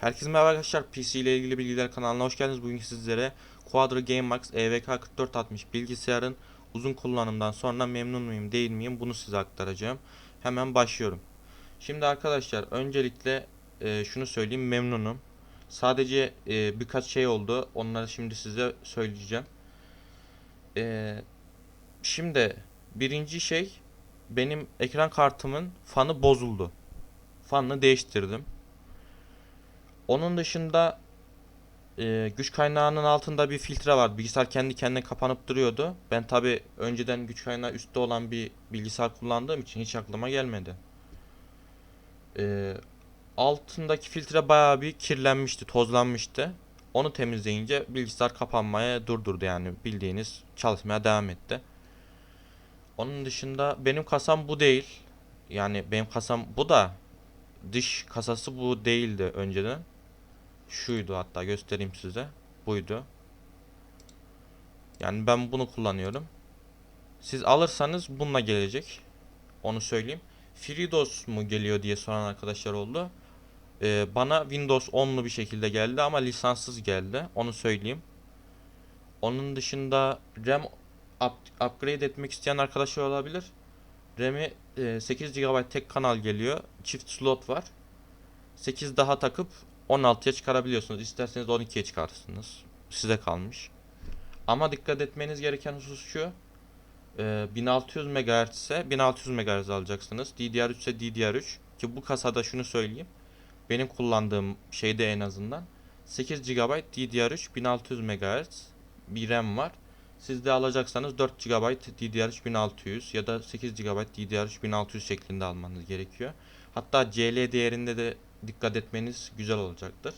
Herkese merhaba arkadaşlar. PC ile ilgili bilgiler kanalına hoş geldiniz. Bugün sizlere Quadro Game Max EVK 4460 bilgisayarın uzun kullanımdan sonra memnun muyum değil miyim bunu size aktaracağım. Hemen başlıyorum. Şimdi arkadaşlar öncelikle e, şunu söyleyeyim memnunum. Sadece e, birkaç şey oldu. Onları şimdi size söyleyeceğim. E, şimdi birinci şey benim ekran kartımın fanı bozuldu. Fanını değiştirdim. Onun dışında e, güç kaynağının altında bir filtre var. Bilgisayar kendi kendine kapanıp duruyordu. Ben tabi önceden güç kaynağı üstte olan bir bilgisayar kullandığım için hiç aklıma gelmedi. E, altındaki filtre bayağı bir kirlenmişti, tozlanmıştı. Onu temizleyince bilgisayar kapanmaya durdurdu yani bildiğiniz çalışmaya devam etti. Onun dışında benim kasam bu değil. Yani benim kasam bu da dış kasası bu değildi önceden. Şuydu hatta göstereyim size. Buydu. Yani ben bunu kullanıyorum. Siz alırsanız bununla gelecek. Onu söyleyeyim. FreeDOS mu geliyor diye soran arkadaşlar oldu. Ee, bana Windows 10'lu bir şekilde geldi ama lisanssız geldi. Onu söyleyeyim. Onun dışında RAM up- upgrade etmek isteyen arkadaşlar olabilir. RAM'i e, 8 GB tek kanal geliyor. Çift slot var. 8 daha takıp 16'ya çıkarabiliyorsunuz. İsterseniz 12'ye çıkarırsınız. Size kalmış. Ama dikkat etmeniz gereken husus şu. e, 1600 MHz ise 1600 MHz alacaksınız. DDR3 ise DDR3. Ki bu kasada şunu söyleyeyim. Benim kullandığım şeyde en azından 8 GB DDR3 1600 MHz bir RAM var. Siz de alacaksanız 4 GB DDR3 1600 ya da 8 GB DDR3 1600 şeklinde almanız gerekiyor. Hatta CL değerinde de dikkat etmeniz güzel olacaktır.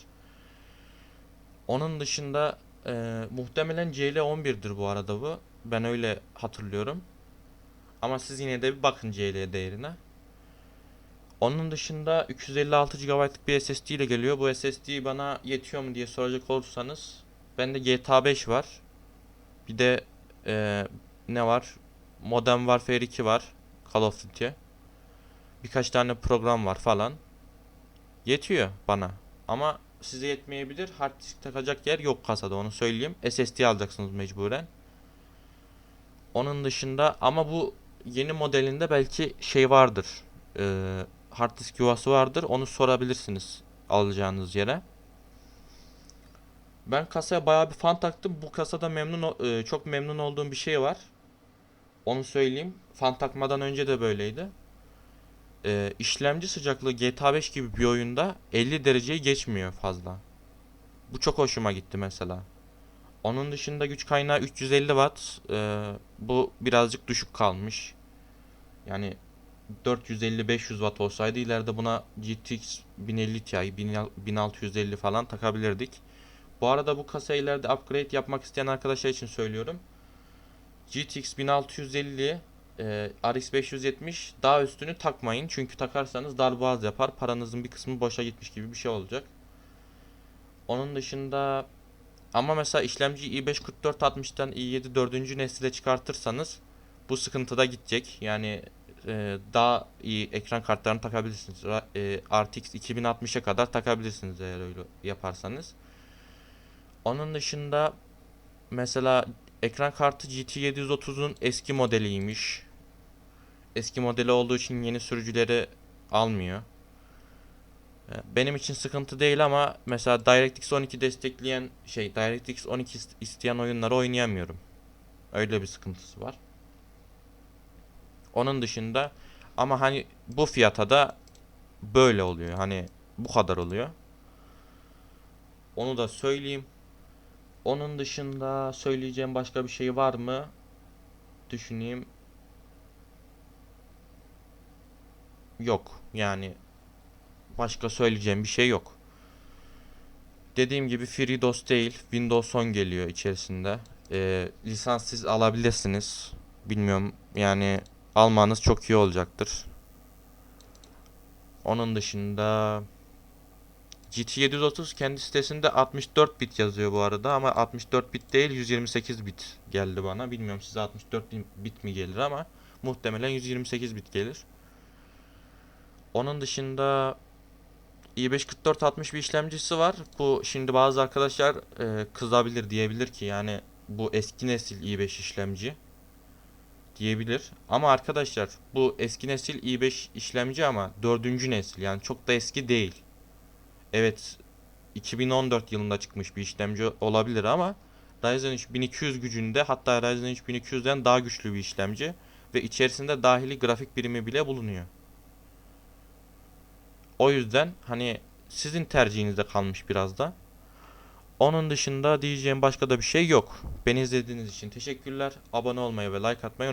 Onun dışında e, muhtemelen CL 11'dir bu arada bu. Ben öyle hatırlıyorum. Ama siz yine de bir bakın CL değerine. Onun dışında 256 GB'lık bir SSD ile geliyor. Bu SSD bana yetiyor mu diye soracak olursanız bende GTA 5 var. Bir de e, ne var? Modern Warfare 2 var. Call of Duty. Birkaç tane program var falan. Yetiyor bana. Ama size yetmeyebilir. Hard disk takacak yer yok kasada onu söyleyeyim. SSD alacaksınız mecburen. Onun dışında ama bu yeni modelinde belki şey vardır. Ee, hard disk yuvası vardır. Onu sorabilirsiniz alacağınız yere. Ben kasaya bayağı bir fan taktım. Bu kasada memnun e, çok memnun olduğum bir şey var. Onu söyleyeyim. Fan takmadan önce de böyleydi. Ee, işlemci sıcaklığı GTA 5 gibi bir oyunda 50 dereceyi geçmiyor fazla. Bu çok hoşuma gitti mesela. Onun dışında güç kaynağı 350 Watt. Ee, bu birazcık düşük kalmış. Yani 450-500 Watt olsaydı ileride buna GTX 1050 Ti, 1650 falan takabilirdik. Bu arada bu kasa ileride upgrade yapmak isteyen arkadaşlar için söylüyorum. GTX 1650 e, RX 570 daha üstünü takmayın. Çünkü takarsanız darboğaz yapar. Paranızın bir kısmı boşa gitmiş gibi bir şey olacak. Onun dışında ama mesela işlemci i5 4460'tan i7 4. nesile çıkartırsanız bu sıkıntı da gidecek. Yani e, daha iyi ekran kartlarını takabilirsiniz. E, RTX 2060'a kadar takabilirsiniz eğer öyle yaparsanız. Onun dışında mesela ekran kartı GT 730'un eski modeliymiş. Eski modeli olduğu için yeni sürücüleri almıyor. E, Benim için sıkıntı değil ama mesela DirectX 12 destekleyen şey DirectX 12 ist- isteyen oyunları oynayamıyorum. Öyle bir sıkıntısı var. Onun dışında ama hani bu fiyata da böyle oluyor. Hani bu kadar oluyor. Onu da söyleyeyim. Onun dışında söyleyeceğim başka bir şey var mı? Düşüneyim. Yok. Yani başka söyleyeceğim bir şey yok. Dediğim gibi FreeDOS değil, Windows 10 geliyor içerisinde. Ee, lisanssız alabilirsiniz. Bilmiyorum yani almanız çok iyi olacaktır. Onun dışında GT 730 kendi sitesinde 64 bit yazıyor bu arada ama 64 bit değil 128 bit geldi bana. Bilmiyorum size 64 bit mi gelir ama muhtemelen 128 bit gelir. Onun dışında i5 4460 bir işlemcisi var. Bu şimdi bazı arkadaşlar e, kızabilir diyebilir ki yani bu eski nesil i5 işlemci diyebilir. Ama arkadaşlar bu eski nesil i5 işlemci ama dördüncü nesil yani çok da eski değil. Evet 2014 yılında çıkmış bir işlemci olabilir ama Ryzen 3 1200 gücünde hatta Ryzen 3 1200'den daha güçlü bir işlemci ve içerisinde dahili grafik birimi bile bulunuyor. O yüzden hani sizin tercihinizde kalmış biraz da. Onun dışında diyeceğim başka da bir şey yok. Beni izlediğiniz için teşekkürler. Abone olmayı ve like atmayı